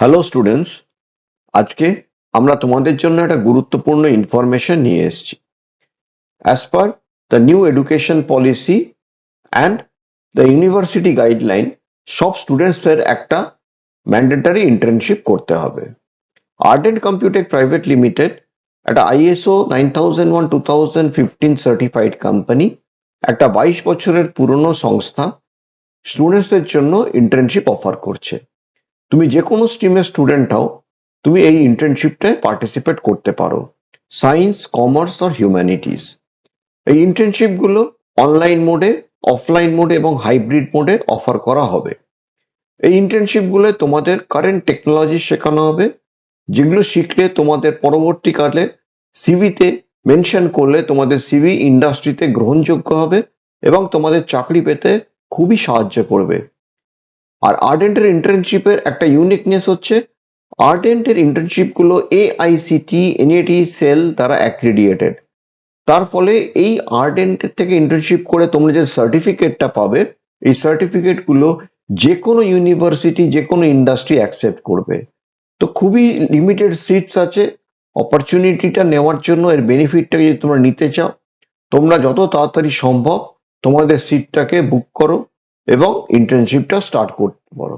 Hello students আজকে আমরা তোমাদের জন্য একটা গুরুত্বপূর্ণ ইনফরমেশন নিয়ে এসেছি। As per the new education policy and the university guideline সব স্টুডেন্টসদের একটা ম্যান্ডেটারি ইন্টার্নশিপ করতে হবে। আর্ডেন্ট কম্পিউটেক প্রাইভেট লিমিটেড একটা ISO nine thousand one two thousand fifteen certified company একটা বাইশ বছরের পুরনো সংস্থা স্টুডেন্টসদের জন্য ইন্টার্নশিপ অফার করছে। তুমি যে কোনো স্ট্রিমের স্টুডেন্ট হও, তুমি এই ইন্টার্নশিপটায় পার্টিসিপেট করতে পারো। সায়েন্স কমার্স আর হিউম্যানিটিস এই ইন্টার্নশিপগুলো অনলাইন মোডে অফলাইন মোডে এবং হাইব্রিড মোডে অফার করা হবে। এই ইন্টার্নশিপগুলো তোমাদের কারেন্ট টেকনোলজি শেখানো হবে, যেগুলো শিখলে তোমাদের পরবর্তীকালে সিভিতে মেনশন করলে তোমাদের সিভি ইন্ডাস্ট্রিতে গ্রহণযোগ্য হবে এবং তোমাদের চাকরি পেতে খুবই সাহায্য করবে। আর আর্ডেন্টের ইন্টার্নশিপের একটা ইউনিকনেস হচ্ছে আর্ডেন্টের ইন্টার্নশিপগুলো এআইসিটি এনএটি সেল দ্বারা অ্যাক্রিডিয়েটেড তার ফলে এই আর্ডেন্টের থেকে ইন্টার্নশিপ করে তোমরা যে সার্টিফিকেটটা পাবে, এই সার্টিফিকেটগুলো যে কোনো ইউনিভার্সিটি যে কোনো ইন্ডাস্ট্রি অ্যাকসেপ্ট করবে। তো খুবই লিমিটেড সিটস আছে অপরচুনিটিটা নেওয়ার জন্য এর বেনিফিটটা যদি তোমরা নিতে চাও, তোমরা যত তাড়াতাড়ি সম্ভব তোমাদের সিটটাকে বুক করো। এবং ইন্টার্নশিপটা স্টার্ট করতে পারো